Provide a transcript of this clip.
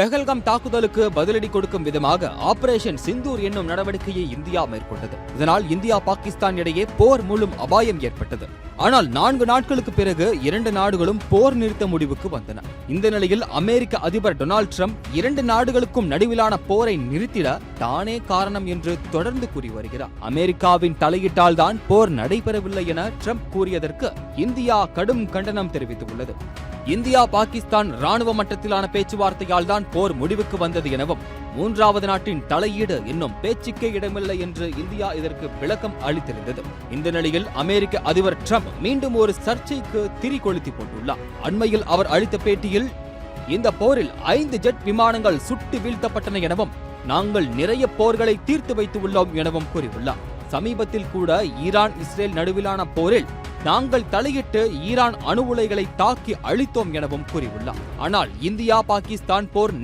பெஹல்காம் தாக்குதலுக்கு பதிலடி கொடுக்கும் விதமாக ஆபரேஷன் சிந்தூர் என்னும் நடவடிக்கையை இந்தியா மேற்கொண்டது. இதனால் இந்தியா பாகிஸ்தான் இடையே போர் மூலம் அபாயம் ஏற்பட்டது. ஆனால் நான்கு நாட்களுக்கு பிறகு இரண்டு நாடுகளும் போர் நிறுத்த முடிவுக்கு வந்தன. இந்த நிலையில் அமெரிக்க அதிபர் டொனால்ட் ட்ரம்ப் இரண்டு நாடுகளுக்கும் நடுவிலான போரை நிறுத்திட தானே காரணம் என்று தொடர்ந்து கூறி வருகிறார். அமெரிக்காவின் தலையீட்டால் தான் போர் நடைபெறவில்லை என ட்ரம்ப் கூறியதற்கு இந்தியா கடும் கண்டனம் தெரிவித்துள்ளது. இந்தியா பாகிஸ்தான் ராணுவ மட்டத்திலான பேச்சுவார்த்தையால் தான் போர் முடிவுக்கு வந்தது எனவும் மூன்றாவது நாட்டின் தலையீடு இன்னும் பேச்சுக்கே இடமில்லை என்று இந்தியா இதற்கு விளக்கம் அளித்திருந்தது. இந்த நிலையில் அமெரிக்க அதிபர் டிரம்ப் மீண்டும் ஒரு சர்ச்சைக்கு திரி கொளுத்தி போட்டுள்ளார். அண்மையில் அவர் அளித்த பேட்டியில் இந்த போரில் ஐந்து ஜெட் விமானங்கள் சுட்டு வீழ்த்தப்பட்டன எனவும் நாங்கள் நிறைய போர்களை தீர்த்து வைத்து உள்ளோம் எனவும் கூறியுள்ளார். சமீபத்தில் கூட ஈரான் இஸ்ரேல் நடுவிலான போரில் நாங்கள் தலையிட்டு ஈரான் அணு உலைகளை தாக்கி அழித்தோம் எனவும் கூறியுள்ளார். ஆனால் இந்தியா பாகிஸ்தான் போர்